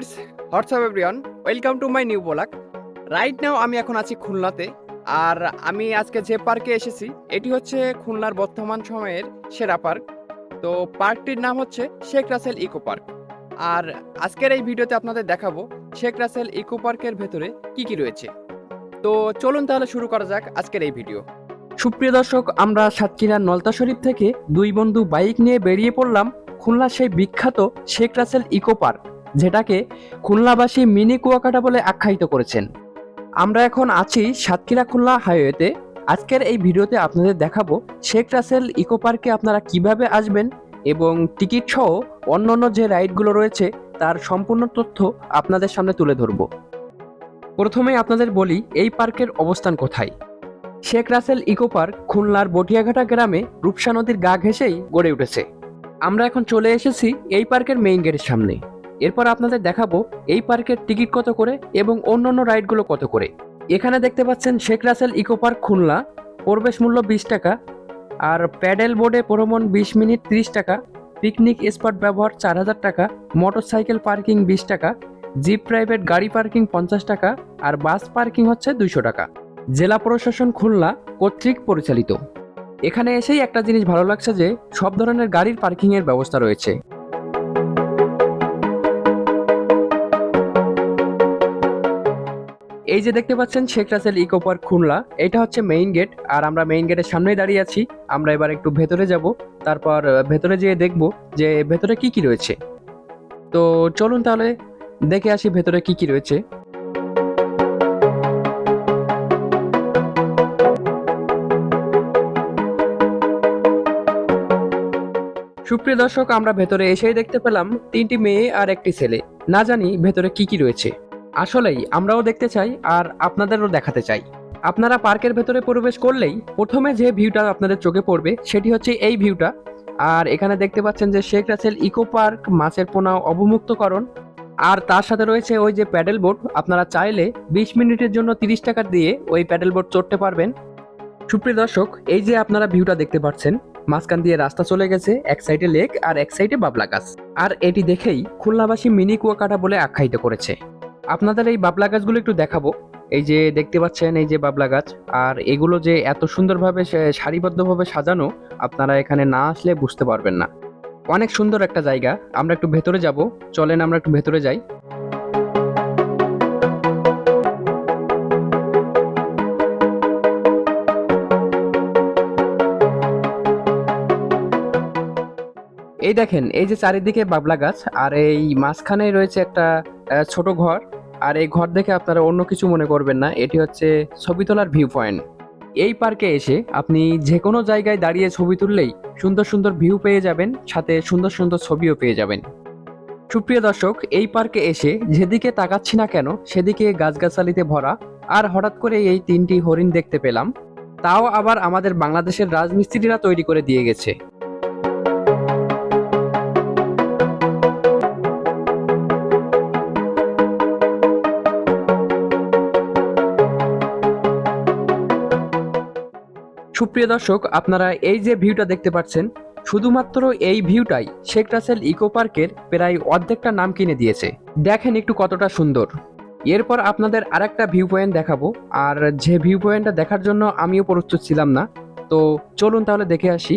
Guys what's up everyone, welcome to my new blog. Right now আমি এখন আছি খুলনাতে, আর আমি আজকে যে পার্কে এসেছি, এটি হচ্ছে খুলনার বর্তমান সময়ের সেরা পার্ক। তো পার্কটির নাম হচ্ছে শেখ রাসেল ইকো পার্ক। আর আজকের এই ভিডিওতে আপনাদের দেখাবো শেখ রাসেল ইকো পার্কের ভেতরে কি কি রয়েছে। তো চলুন তাহলে শুরু করা যাক আজকের এই ভিডিও। সুপ্রিয় দর্শক, আমরা সাতক্ষীরার নলতা শরীফ থেকে দুই বন্ধু বাইক নিয়ে বেরিয়ে পড়লাম খুলনার সেই বিখ্যাত শেখ রাসেল ইকো পার্ক। যেটাকে খুলনাবাসী মিনি কুয়াকাটা বলে আখ্যায়িত করেছেন। আমরা এখন আছি সাতক্ষীরা খুলনা হাইওয়েতে। আজকের এই ভিডিওতে আপনাদের দেখাবো শেখ রাসেল ইকো পার্কে আপনারা কীভাবে আসবেন এবং টিকিট সহ অন্যান্য যে রাইডগুলো রয়েছে, তার সম্পূর্ণ তথ্য আপনাদের সামনে তুলে ধরব। প্রথমেই আপনাদের বলি, এই পার্কের অবস্থান কোথায়? শেখ রাসেল ইকো পার্ক খুলনার বটিয়াঘাটা গ্রামে রূপসা নদীর গা ঘেঁষেই গড়ে উঠেছে। আমরা এখন চলে এসেছি এই পার্কের মেইন গেটের সামনে। এরপর আপনাদের দেখাবো এই পার্কের টিকিট কত করে এবং অন্যান্য রাইডগুলো কত করে। এখানে দেখতে পাচ্ছেন শেখ রাসেল ইকো পার্ক খুলনা, প্রবেশ মূল্য বিশ টাকা আর প্যাডেল বোর্ডে ভ্রমণ বিশ মিনিট ত্রিশ টাকা, পিকনিক স্পট ব্যবহার চার হাজার টাকা মোটর সাইকেল পার্কিং বিশ টাকা, জিপ প্রাইভেট গাড়ি পার্কিং পঞ্চাশ টাকা আর বাস পার্কিং হচ্ছে দুইশো টাকা। জেলা প্রশাসন খুলনা কর্তৃক পরিচালিত। এখানে এসেই একটা জিনিস ভালো লাগছে যে সব ধরনের গাড়ির পার্কিংয়ের ব্যবস্থা রয়েছে। এই যে দেখতে পাচ্ছেন, শেখ রাসেল ইকো পার্ক খুলনা। এটা হচ্ছে মেইন গেট আর আমরা মেইন গেটের সামনেই দাঁড়িয়ে আছি। আমরা এবার একটু ভেতরে যাব। তারপর ভেতরে যেয়ে দেখব যে ভেতরে কি কি রয়েছে। তো চলুন তাহলে দেখে আসি ভেতরে কি কি রয়েছে। সুপ্রিয় দর্শক, আমরা ভেতরে এসেই দেখতে পেলাম তিনটি মেয়ে আর একটি ছেলে। না জানি ভেতরে কি কি রয়েছে। আসলেই, আমরাও দেখতে চাই আর আপনাদেরও দেখাতে চাই। আপনারা পার্কের ভেতরে প্রবেশ করলেই প্রথমে যে ভিউটা আপনাদের চোখে পড়বে সেটি হচ্ছে এই ভিউটা। আর এখানে দেখতে পাচ্ছেন যে শেখ রাসেল ইকো পার্ক, মাছের পোনা অবমুক্তকরণ। আর তার সাথে রয়েছে ওই যে প্যাডেল বোট, আপনারা চাইলে বিশ মিনিটের জন্য তিরিশ টাকা দিয়ে ওই প্যাডেল বোট চড়তে পারবেন। সুপ্রিয় দর্শক, এই যে আপনারা ভিউটা দেখতে পাচ্ছেন, মাঝখান দিয়ে রাস্তা চলে গেছে, এক সাইডে লেক আর এক সাইডে বাবলা গাছ। আর এটি দেখেই খুলনাবাসী মিনি কুয়াকাটা বলে আখ্যায়িত করেছে। আপনাদের এই বাবলা গাছগুলো একটু দেখাবো। এই যে দেখতে পাচ্ছেন, এই যে বাবলা গাছ। আর এগুলো যে এত সুন্দরভাবে সারিবদ্ধভাবে সাজানো, আপনারা এখানে না আসলে বুঝতে পারবেন না। অনেক সুন্দর একটা জায়গা। আমরা একটু ভেতরে যাব। চলেন, আমরা একটু ভেতরে যাই। এই দেখেন, এই যে চারিদিকে বাবলা গাছ। আর এই মাঝখানে রয়েছে একটা ছোট ঘর। আর এই ঘর দেখে আপনারা অন্য কিছু মনে করবেন না, এটি হচ্ছে ছবি তোলার ভিউ পয়েন্ট এই পার্কে এসে আপনি যে কোনো জায়গায় দাঁড়িয়ে ছবি তুললেই সুন্দর সুন্দর ভিউ পেয়ে যাবেন, সাথে সুন্দর সুন্দর ছবিও পেয়ে যাবেন। সুপ্রিয় দর্শক, এই পার্কে এসে যেদিকে তাকাচ্ছি না কেন, সেদিকে গাছগাছালিতে ভরা, আর হঠাৎ করে এই তিনটি হরিণ দেখতে পেলাম, তাও আবার আমাদের বাংলাদেশের রাজমিস্ত্রিরা তৈরি করে দিয়ে গেছে। সুপ্রিয় দর্শক, আপনারা এই যে ভিউটা দেখতে পাচ্ছেন, শুধুমাত্র এই ভিউটাই শেখ রাসেল ইকো পার্কের প্রায় অর্ধেকটা নাম কিনে দিয়েছে। দেখেন একটু কতটা সুন্দর। এরপর আপনাদের আরেকটা ভিউ পয়েন্ট দেখাবো, আর যে ভিউ পয়েন্টটা দেখার জন্য আমিও প্রস্তুত ছিলাম না। তো চলুন তাহলে দেখে আসি।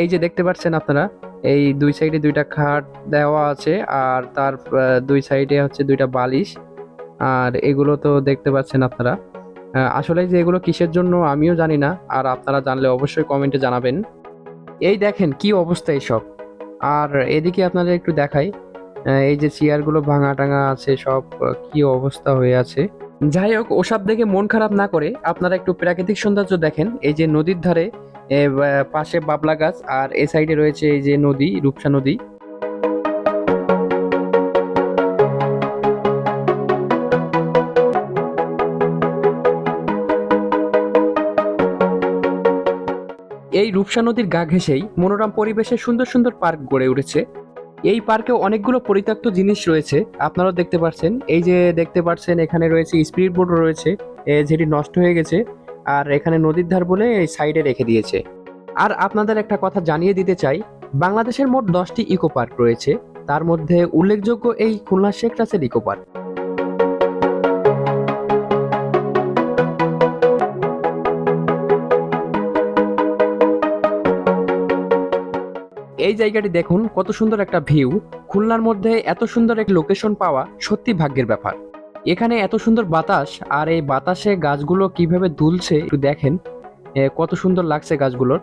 এই যে দেখতে পাচ্ছেন আপনারা, এই দুই সাইডে দুইটা খাট দেওয়া আছে, আর তার দুই সাইডে হচ্ছে দুইটা বালিশ। আর এগুলো তো দেখতে পাচ্ছেন আপনারা। আসলে যে এগুলো কিসের জন্য আমিও জানি না, আর আপনারা জানলে অবশ্যই কমেন্টে জানাবেন। এই দেখেন কি অবস্থা এইসব আর এদিকে আপনাদের একটু দেখাই এই যে চেয়ারগুলো ভাঙা টাঙা আছে, সব কি অবস্থা হয়ে আছে। যাই হোক, ওসব দেখে মন খারাপ না করে আপনারা একটু প্রাকৃতিক সৌন্দর্য দেখেন। এই যে নদীর ধারে পাশে বাবলা গাছ, আর এ সাইডে রয়েছে এই যে নদী, রূপসা নদী। এই রূপসা নদীর গা ঘেঁষেই মনোরম পরিবেশে সুন্দর সুন্দর পার্ক গড়ে উঠেছে। এই পার্কে অনেকগুলো পরিত্যক্ত জিনিস রয়েছে। আপনারাও দেখতে পাচ্ছেন এই যে দেখতে পাচ্ছেন এখানে রয়েছে স্পিড বোর্ড রয়েছে যেটি নষ্ট হয়ে গেছে আর এখানে নদীর ধার বলে এই সাইডে রেখে দিয়েছে। আর আপনাদের একটা কথা জানিয়ে দিতে চাই, বাংলাদেশের মোট দশটি ইকো পার্ক রয়েছে। তার মধ্যে উল্লেখযোগ্য এই খুলনা শেখ রাসেল ইকো পার্ক এই জায়গাটি দেখুন, কত সুন্দর একটা ভিউ খুলনার মধ্যে এত সুন্দর এক লোকেশন পাওয়া সত্যি ভাগ্যের ব্যাপার। এখানে এত সুন্দর বাতাস, আর এই বাতাসে গাছগুলো কীভাবে দুলছে একটু দেখেন। কত সুন্দর লাগছে গাছগুলোর।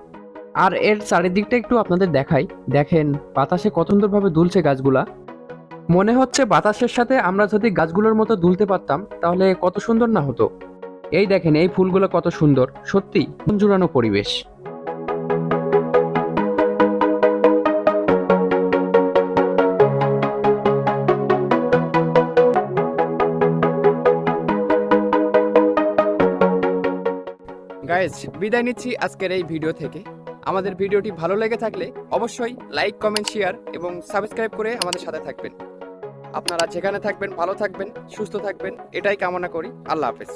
আর এর চারিদিকটা একটু আপনাদের দেখাই। দেখেন, বাতাসে কত সুন্দরভাবে দুলছে গাছগুলা। মনে হচ্ছে বাতাসের সাথে আমরা যদি গাছগুলোর মতো দুলতে পারতাম, তাহলে কত সুন্দর না হতো। এই দেখেন, এই ফুলগুলো কত সুন্দর। সত্যি জুড়ানো পরিবেশ। গাইজ বিদায় নিচ্ছি আজকের এই ভিডিও থেকে। আমাদের ভিডিওটি ভালো লেগে থাকলে অবশ্যই লাইক কমেন্ট শেয়ার এবং সাবস্ক্রাইব করে আমাদের সাথে থাকবেন। আপনারা যেখানে থাকবেন, ভালো থাকবেন, সুস্থ থাকবেন, এটাই কামনা করি। আল্লাহ হাফেজ।